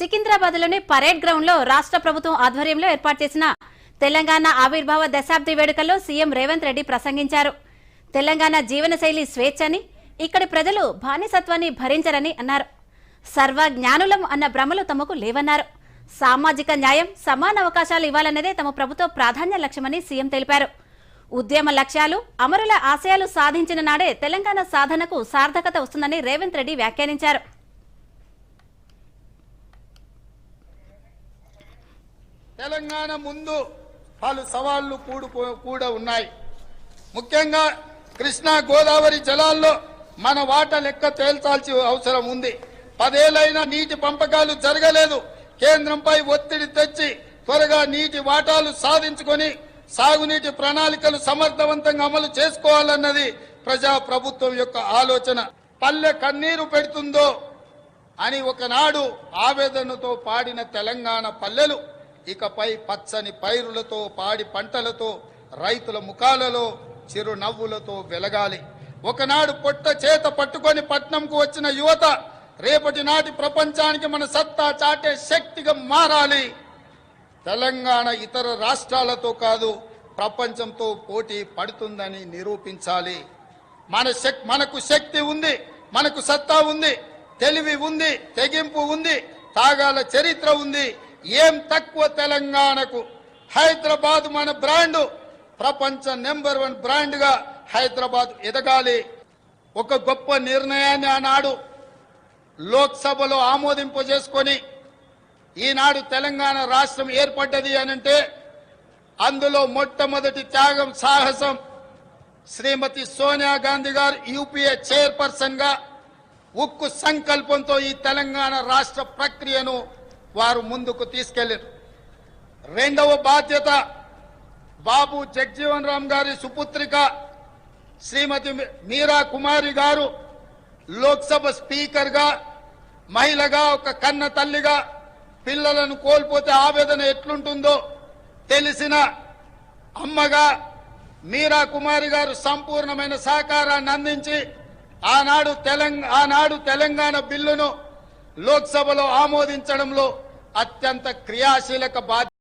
సికింద్రాబాద్లోని parade గ్రౌండ్లో రాష్ట్ర ప్రభుత్వం ఆధ్వర్యంలో ఏర్పాటు చేసిన తెలంగాణ ఆవిర్భావ దశాబ్ది వేడుకల్లో సీఎం రేవంత్ రెడ్డి ప్రసంగించారు. తెలంగాణ జీవనశైలి స్వేచ్ఛని ఇక్కడి ప్రజలు బానిసత్వాన్ని భరించరని అన్నారు. సర్వ జ్ఞానులం అన్న భ్రమలు తమకు లేవన్నారు. సామాజిక న్యాయం సమాన అవకాశాలు ఇవ్వాలన్నదే తమ ప్రభుత్వ ప్రాధాన్య లక్ష్యమని సీఎం తెలిపారు. ఉద్యమ లక్ష్యాలు అమరుల ఆశయాలు సాధించిన నాడే తెలంగాణ సాధనకు సార్థకత వస్తుందని రేవంత్ రెడ్డి వ్యాఖ్యానించారు. తెలంగాణ ముందు పలు సవాళ్ళు కూడుకో కూడా ఉన్నాయి. ముఖ్యంగా కృష్ణా గోదావరి జలాల్లో మన వాట లెక్క తేల్చాల్సి అవసరం ఉంది. పదేళ్ళైన నీటి పంపకాలు జరగలేదు. కేంద్రంపై ఒత్తిడి తెచ్చి త్వరగా నీటి వాటాలు సాధించుకొని సాగునీటి ప్రణాళికలు సమర్థవంతంగా అమలు చేసుకోవాలన్నది ప్రజా ప్రభుత్వం యొక్క ఆలోచన. పల్లె కన్నీరు పెడుతుందో అని ఒకనాడు ఆవేదనతో పాడిన తెలంగాణ పల్లెలు ఇకపై పచ్చని పైరులతో పాడి పంటలతో రైతుల ముఖాలలో చిరునవ్వులతో వెలగాలి. ఒకనాడు పొట్ట చేత పట్టుకొని పట్నంకు వచ్చిన యువత రేపటి నాటి ప్రపంచానికి మన సత్తా చాటే శక్తిగా మారాలి. తెలంగాణ ఇతర రాష్ట్రాలతో కాదు ప్రపంచంతో పోటీ పడుతుందని నిరూపించాలి. మన శక్ మనకు శక్తి ఉంది మనకు సత్తా ఉంది తెలివి ఉంది తెగింపు ఉంది తాగాల చరిత్ర ఉంది ఏం తక్కువ తెలంగాణకు? హైదరాబాద్ మన బ్రాండ్. ప్రపంచ నెంబర్ వన్ బ్రాండ్గా హైదరాబాద్ ఎదగాలి. ఒక గొప్ప నిర్ణయాన్ని ఆనాడు లోక్సభలో ఆమోదింపు చేసుకొని ఈనాడు తెలంగాణ రాష్ట్రం ఏర్పడ్డది అనంటే అందులో మొట్టమొదటి త్యాగం సాహసం శ్రీమతి సోనియా గాంధీ గారు యూపీఏ చైర్పర్సన్గా ఉక్కు సంకల్పంతో ఈ తెలంగాణ రాష్ట్ర ప్రక్రియను వారు ముందుకు తీసుకెళ్ళారు రెండవ బాధ్యత బాబు జగ్జీవన్ రామ్ గారి సుపుత్రిక శ్రీమతి మీరా కుమారి గారు లోక్సభ స్పీకర్గా మహిళగా ఒక కన్న తల్లిగా పిల్లలను కోల్పోతే ఆవేదన ఎట్లుంటుందో తెలిసిన అమ్మగా మీరా కుమారి గారు సంపూర్ణమైన సహకారాన్ని అందించి ఆనాడు తెలంగాణ ఆనాడు తెలంగాణ బిల్లును లోక్సభలో ఆమోదించడంలో అత్యంత క్రియాశీలక బాధ్యత